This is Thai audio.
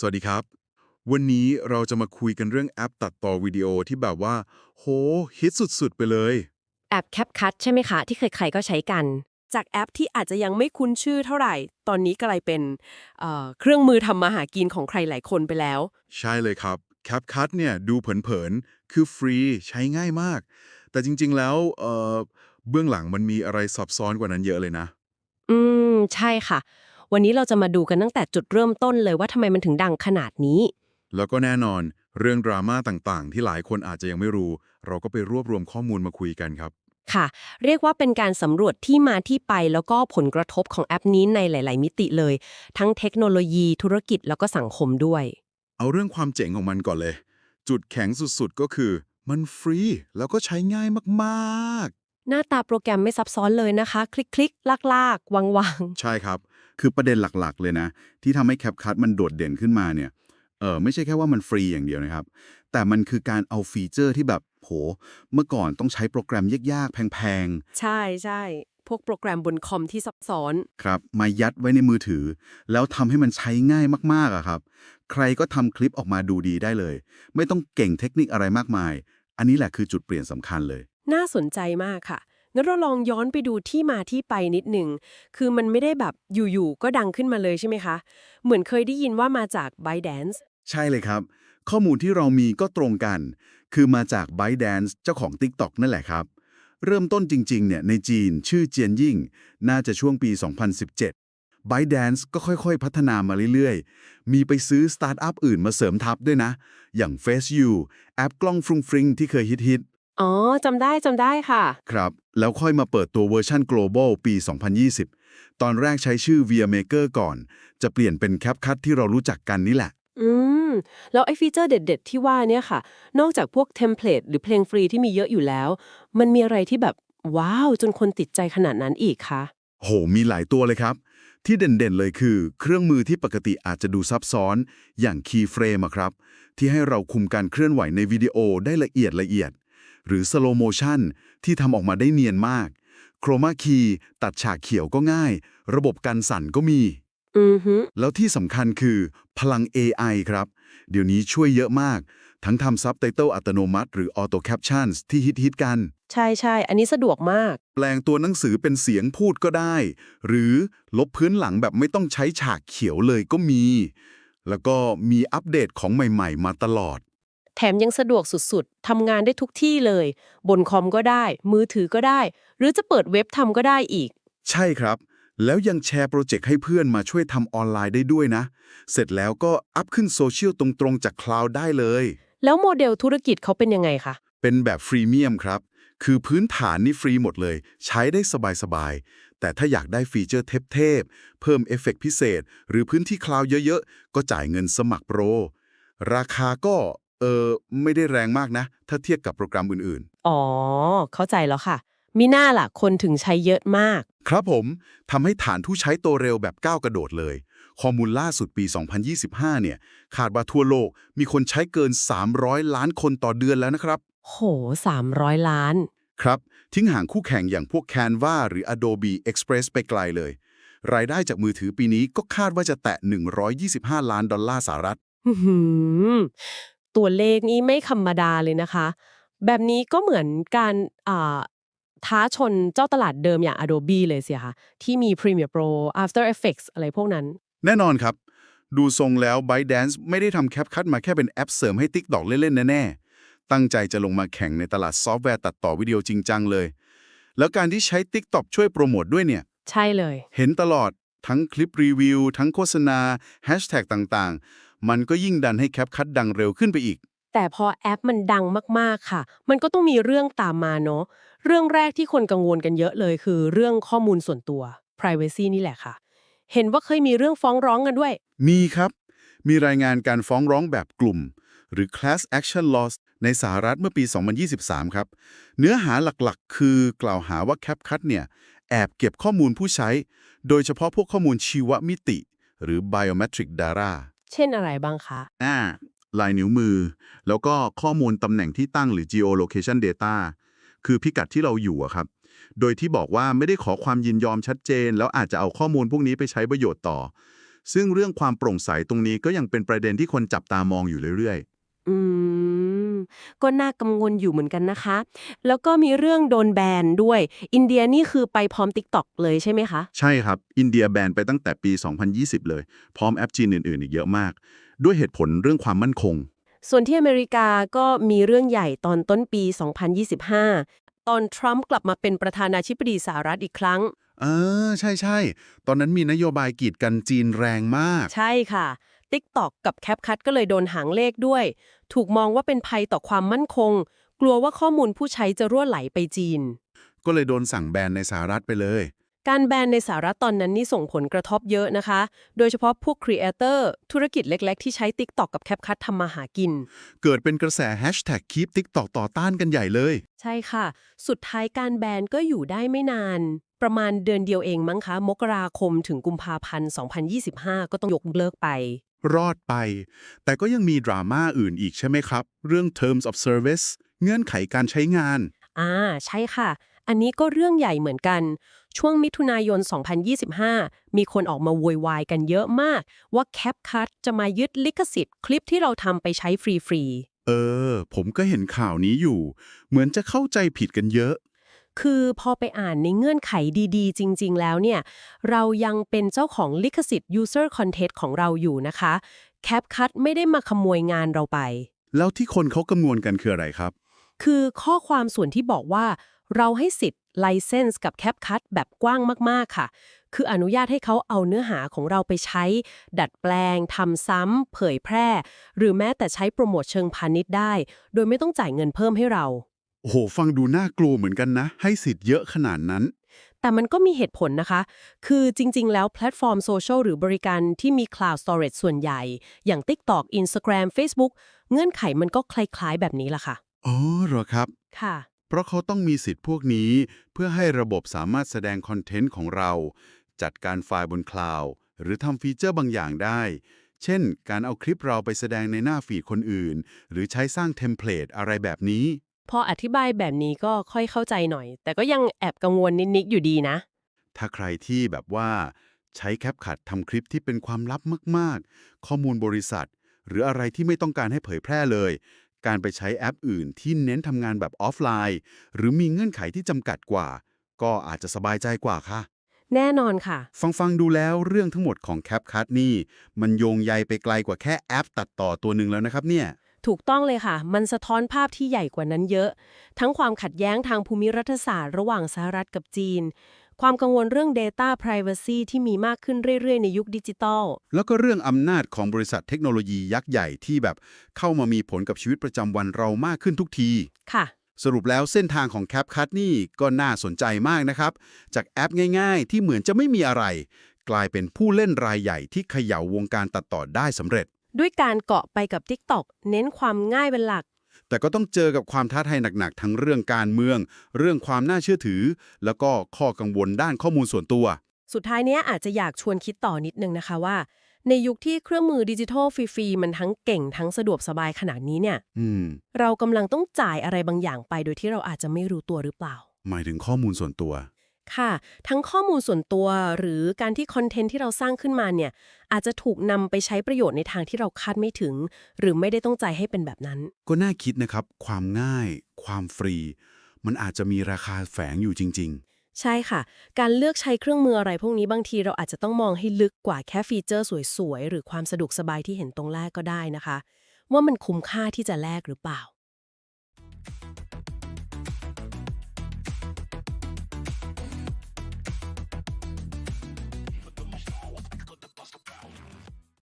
สวัสดีครับ วันนี้เราจะมาคุยกันเรื่องแอปตัดต่อวิดีโอที่แบบว่า โห ฮิตสุดๆ ไปเลย แอป CapCut ใช่ไหมคะ ที่ใครๆก็ใช้กัน จากแอปที่อาจจะยังไม่คุ้นชื่อเท่าไหร่ ตอนนี้กลายเป็นเอ่อเครื่องมือทำมาหากินของใครหลายคนไปแล้ว ใช่เลยครับ CapCut เนี่ยดูเผินๆ คือฟรีใช้ง่ายมาก แต่จริงๆแล้วเอ่อเบื้องหลังมันมีอะไรซับซ้อนกว่านั้นเยอะเลยนะ อืม ใช่ค่ะ วันนี้เราจะมาดูกันตั้งแต่จุดเริ่มต้นเลยว่าทำไมมันถึงดังขนาดนี้ แล้วก็แน่นอน เรื่องดราม่าต่างๆ ที่หลายคนอาจจะยังไม่รู้ เราก็ไปรวบรวมข้อมูลมาคุยกันครับ ค่ะ เรียกว่าเป็นการสำรวจที่มาที่ไปแล้วก็ผลกระทบของแอปนี้ในหลาย ๆ มิติเลย ทั้งเทคโนโลยีธุรกิจแล้วก็สังคมด้วย เอาเรื่องความเจ๋งของมันก่อนเลย จุดแข็งสุดๆก็คือ มันฟรีแล้วก็ใช้ง่ายมากหน้าตาโปรแกรมไม่ซับซ้อนเลยนะคะ คลิกคลิกลากลากวางวางๆ ใช่ครับ คือประเด็นหลักๆ เลยนะ ที่ทำให้ CapCut มันโดดเด่นขึ้นมาเนี่ยเออไม่ใช่แค่ว่ามันฟรีอย่างเดียวนะครับ แต่มันคือการเอาฟีเจอร์ที่แบบโหเมื่อก่อนต้องใช้โปรแกรมยากๆ แพงใช่ใช่พวกโปรแกรมบนคอมที่ซับซ้อนๆครับ มายัดไว้ในมือถือ แล้วทำให้มันใช้ง่ายมากๆอะครับ ใครก็ทำคลิปออกมาดูดีได้เลย ไม่ต้องเก่งเทคนิคอะไรมากมาย อันนี้แหละคือจุดเปลี่ยนสำคัญเลย น่าสนใจมากค่ะ งั้นเราลองย้อนไปดูที่มาที่ไปนิดหนึ่ง คือมันไม่ได้แบบอยู่ๆ ก็ดังขึ้นมาเลยใช่ไหมคะ เหมือนเคยได้ยินว่ามาจาก ByteDance ใช่เลยครับ ข้อมูลที่เรามีก็ตรงกัน คือมาจาก ByteDance เจ้าของ TikTok นั่นแหละครับ เริ่มต้นจริงๆ เนี่ยในจีนชื่อเจียนยิ่ง น่าจะช่วงปี 2017 ByteDance ก็ค่อยๆ พัฒนามาเรื่อยๆ มีไปซื้อสตาร์ทอัพอื่นมาเสริมทับด้วยนะ อย่าง FaceU แอปกล้องฟรุงฟริงที่เคยฮิต อ๋อจำได้จำได้ค่ะๆครับ แล้วค่อยมาเปิดตัวเวอร์ชัน global ปี 2020 ตอนแรกใช้ชื่อ Via Maker ก่อน จะเปลี่ยนเป็น CapCut ที่เรารู้จักกันนี่แหละ อืม แล้วไอ้ฟีเจอร์เด็ด ๆ ที่ว่าเนี่ยค่ะ นอกจากพวกเทมเพลตหรือเพลงฟรีที่มีเยอะอยู่แล้ว มันมีอะไรที่แบบ ว้าว จนคนติดใจขนาดนั้นอีกคะโห มีหลายตัวเลยครับ ที่เด่นๆเลยคือ เครื่องมือที่ปกติอาจจะดูซับซ้อนอย่าง Keyframe อะครับ ที่ให้เราคุมการเคลื่อนไหวในวิดีโอได้ละเอียดละเอียด หรือ Slow Motion ที่ทำออกมาได้เนียนมาก Chroma Key ตัดฉากเขียวก็ง่าย ระบบกันสั่นก็มีอือฮึแล้วที่สำคัญคือพลัง AI ครับ เดี๋ยวนี้ช่วยเยอะมาก ทั้งทำซับไตเติลอัตโนมัติ หรือ Auto Captions ที่ฮิตๆกัน ใช่ใช่ อันนี้สะดวกมาก แปลงตัวหนังสือเป็นเสียงพูดก็ได้ หรือลบพื้นหลังแบบไม่ต้องใช้ฉากเขียวเลยก็มี แล้วก็มีอัปเดตของใหม่ ๆ มาตลอด แถมยังสะดวกสุดๆ ทำงานได้ทุกที่เลย บนคอมก็ได้ มือถือก็ได้ หรือจะเปิดเว็บทำก็ได้อีก ใช่ครับ แล้วยังแชร์โปรเจกต์ให้เพื่อนมาช่วยทำออนไลน์ได้ด้วยนะ เสร็จแล้วก็อัพขึ้นโซเชียลตรงๆ จากคลาวด์ได้เลย แล้วโมเดลธุรกิจเขาเป็นยังไงคะ เป็นแบบฟรีเมียมครับ คือพื้นฐานนี่ฟรีหมดเลย ใช้ได้สบายๆ แต่ถ้าอยากได้ฟีเจอร์เทพๆ เพิ่มเอฟเฟกต์พิเศษ หรือพื้นที่คลาวด์เยอะๆ ก็จ่ายเงินสมัครโปร ราคาก็ เออไม่ได้แรงมากนะ ถ้าเทียบกับโปรแกรมอื่นอ๋อ เข้าใจแล้วค่ะ มีหน้าล่ะ คนถึงใช้เยอะมาก ๆ ครับผมทำให้ฐานผู้ใช้โตเร็วแบบก้าวกระโดดเลย ข้อมูลล่าสุดปี 2025 เนี่ยคาดว่าทั่วโลกมีคนใช้เกิน 300 ล้านคนต่อเดือนแล้วนะครับ โห 300 ล้าน ครับ ทิ้งห่างคู่แข่งอย่างพวก Canva หรือ Adobe Express ไปไกลเลย รายได้จากมือถือปีนี้ก็คาดว่าจะแตะ 125 ล้านดอลลาร์สหรัฐ อื้อหือ ตัวเลขนี้ไม่ธรรมดาเลยนะคะ แบบนี้ก็เหมือนการอ่าท้าชนเจ้าตลาดเดิมอย่าง Adobe เลยสิคะที่มี Premiere Pro After Effects อะไรพวกนั้น แน่นอนครับ ดูทรงแล้ว ByteDance ไม่ได้ทำ CapCut มาแค่เป็นแอปเสริมให้ TikTok เล่นๆแน่ๆ ตั้งใจจะลงมาแข่งในตลาดซอฟต์แวร์ตัดต่อวิดีโอจริงจังเลย แล้วการที่ใช้ TikTok ช่วยโปรโมทด้วยเนี่ย ใช่เลย เห็นตลอด ทั้งคลิปรีวิว ทั้งโฆษณาแฮชแท็กต่างๆ มันก็ยิ่งดันให้ CapCut ดังเร็วขึ้นไปอีก แต่พอแอปมันดังมากๆค่ะ มันก็ต้องมีเรื่องตามมาเนาะเรื่องแรกที่คนกังวลกันเยอะเลยคือ เรื่องข้อมูลส่วนตัว privacy นี่แหละค่ะ เห็นว่าเคยมีเรื่องฟ้องร้องกันด้วย มีครับ มีรายงานการฟ้องร้องแบบกลุ่ม หรือ class action laws ในสหรัฐเมื่อปี 2023 ครับ เนื้อหาหลักๆ คือกล่าวหาว่า CapCut เนี่ย แอบเก็บข้อมูลผู้ใช้ โดยเฉพาะพวกข้อมูลชีวมิติ หรือ biometric data เช่นอะไรบ้างคะอ่าลายนิ้วมือ แล้วก็ข้อมูลตำแหน่งที่ตั้งหรือ geolocation data คือพิกัดที่เราอยู่อะครับ โดยที่บอกว่าไม่ได้ขอความยินยอมชัดเจน แล้วอาจจะเอาข้อมูลพวกนี้ไปใช้ประโยชน์ต่อ ซึ่งเรื่องความโปร่งใสตรงนี้ก็ยังเป็นประเด็นที่คนจับตามองอยู่เรื่อยอืม ก็น่ากังวลอยู่เหมือนกันนะคะ แล้วก็มีเรื่องโดนแบนด้วย อินเดียนี่คือไปพร้อม TikTok เลยใช่ไหมคะๆใช่ครับ อินเดียแบนไปตั้งแต่ปี 2020 เลย พร้อมแอปจีนอื่นๆ อีกเยอะมาก ด้วยเหตุผลเรื่องความมั่นคง ส่วนที่อเมริกาก็มีเรื่องใหญ่ตอนต้นปี 2025 ตอนทรัมป์กลับมาเป็นประธานาธิบดีสหรัฐอีกครั้งเออใช่ใช่ๆตอนนั้นมีนโยบายกีดกันจีนแรงมาก ใช่ค่ะ TikTok กับ CapCut ก็เลยโดนหางเลขด้วย ถูกมองว่าเป็นภัยต่อความมั่นคง กลัวว่าข้อมูลผู้ใช้จะรั่วไหลไปจีน ก็เลยโดนสั่งแบนในสหรัฐไปเลย การแบนในสหรัฐตอนนั้นนี่ส่งผลกระทบเยอะนะคะ โดยเฉพาะพวกครีเอเตอร์ธุรกิจเล็ก ๆ ที่ใช้ TikTok กับ CapCut ทำมาหากิน เกิดเป็นกระแสแฮชแท็กคีปติ๊กตอกต่อต้านกันใหญ่เลย ใช่ค่ะ สุดท้ายการแบนก็อยู่ได้ไม่นาน ประมาณเดือนเดียวเองมั้งคะ มกราคมถึงกุมภาพันธ์ 2025 ก็ต้องยกเลิกไป รอดไป แต่ก็ยังมีดราม่าอื่นอีกใช่ไหมครับ เรื่อง terms of service เงื่อนไขการใช้งาน อ่า ใช่ค่ะ อันนี้ก็เรื่องใหญ่เหมือนกัน ช่วงมิถุนายน 2025 มีคนออกมาโวยวายกันเยอะมาก ว่า CapCut จะมายึดลิขสิทธิ์คลิปที่เราทำไปใช้ฟรี ๆ เออ ผมก็เห็นข่าวนี้อยู่ เหมือนจะเข้าใจผิดกันเยอะ คือพอไปอ่านในเงื่อนไขดีๆ จริง ๆ แล้วเนี่ย เรายังเป็นเจ้าของลิขสิทธิ์ user content ของเราอยู่นะคะ CapCut ไม่ได้มาขโมยงานเราไป แล้วที่คนเขากังวลกันคืออะไรครับ คือข้อความส่วนที่บอกว่า เราให้สิทธิ์ license กับ CapCut แบบกว้างมาก ๆ ค่ะ คืออนุญาตให้เขาเอาเนื้อหาของเราไปใช้ ดัดแปลงทำซ้ำเผยแพร่ หรือแม้แต่ใช้โปรโมทเชิงพาณิชย์ได้ โดยไม่ต้องจ่ายเงินเพิ่มให้เรา โอ้โห ฟังดูน่ากลัวเหมือนกันนะ ให้สิทธิ์เยอะขนาดนั้น แต่มันก็มีเหตุผลนะคะ คือจริง ๆ แล้วแพลตฟอร์มโซเชียลหรือบริการที่มี Cloud Storage ส่วนใหญ่ อย่าง TikTok Instagram Facebook เงื่อนไขมันก็คล้าย ๆ แบบนี้ล่ะค่ะ อ๋อเหรอครับ ค่ะ เพราะเขาต้องมีสิทธิ์พวกนี้ เพื่อให้ระบบสามารถแสดงคอนเทนต์ของเรา จัดการไฟล์บนคลาวด์หรือทำฟีเจอร์บางอย่างได้ เช่น การเอาคลิปเราไปแสดงในหน้าฟีดคนอื่น หรือใช้สร้างเทมเพลตอะไรแบบนี้ พออธิบายแบบนี้ก็ค่อยเข้าใจหน่อย แต่ก็ยังแอบกังวลนิดๆอยู่ดีนะ ถ้าใครที่แบบว่าใช้แคปขัดทำคลิปที่เป็นความลับมากๆ ข้อมูลบริษัท หรืออะไรที่ไม่ต้องการให้เผยแพร่เลย การไปใช้แอปอื่นที่เน้นทำงานแบบออฟไลน์ หรือมีเงื่อนไขที่จำกัดกว่า ก็อาจจะสบายใจกว่าค่ะ แน่นอนค่ะ ฟังฟังดูแล้วเรื่องทั้งหมดของ CapCut นี่ มันโยงใยไปไกลกว่าแค่แอปตัดต่อตัวหนึ่งแล้วนะครับเนี่ย ถูกต้องเลยค่ะ มันสะท้อนภาพที่ใหญ่กว่านั้นเยอะ ทั้งความขัดแย้งทางภูมิรัฐศาสตร์ระหว่างสหรัฐกับจีน ความกังวลเรื่อง Data Privacy ที่มีมากขึ้นเรื่อย ๆ ในยุคดิจิทัลแล้วก็เรื่องอำนาจของบริษัทเทคโนโลยียักษ์ใหญ่ที่แบบเข้ามามีผลกับชีวิตประจำวันเรามากขึ้นทุกที ค่ะ สรุปแล้วเส้นทางของ CapCut นี่ก็น่าสนใจมากนะครับ จากแอปง่าย ๆ ที่เหมือนจะไม่มีอะไร กลายเป็นผู้เล่นรายใหญ่ที่เขย่าวงการตัดต่อได้สำเร็จ ด้วยการเกาะไปกับ TikTok เน้นความง่ายเป็นหลัก แต่ก็ต้องเจอกับความท้าทายหนักๆ ทั้งเรื่องการเมือง เรื่องความน่าเชื่อถือ แล้วก็ข้อกังวลด้านข้อมูลส่วนตัว สุดท้ายเนี้ยอาจจะอยากชวนคิดต่อนิดนึงนะคะว่า ในยุคที่เครื่องมือดิจิทัลฟรีๆมันทั้งเก่งทั้งสะดวกสบายขนาดนี้เนี่ยอืม เรากำลังต้องจ่ายอะไรบางอย่างไปโดยที่เราอาจจะไม่รู้ตัวหรือเปล่า หมายถึงข้อมูลส่วนตัว ค่ะ ทั้งข้อมูลส่วนตัวหรือการที่คอนเทนต์ที่เราสร้างขึ้นมาเนี่ย อาจจะถูกนำไปใช้ประโยชน์ในทางที่เราคาดไม่ถึง หรือไม่ได้ต้องใจให้เป็นแบบนั้น ก็น่าคิดนะครับ ความง่าย ความฟรี มันอาจจะมีราคาแฝงอยู่จริง ใช่ค่ะ การเลือกใช้เครื่องมืออะไรพวกนี้บางทีเราอาจจะต้องมองให้ลึกกว่าแค่ฟีเจอร์สวยๆ หรือความสะดวกสบายที่เห็นตรงแรกก็ได้นะคะ ว่ามันคุ้มค่าที่จะแลกหรือเปล่า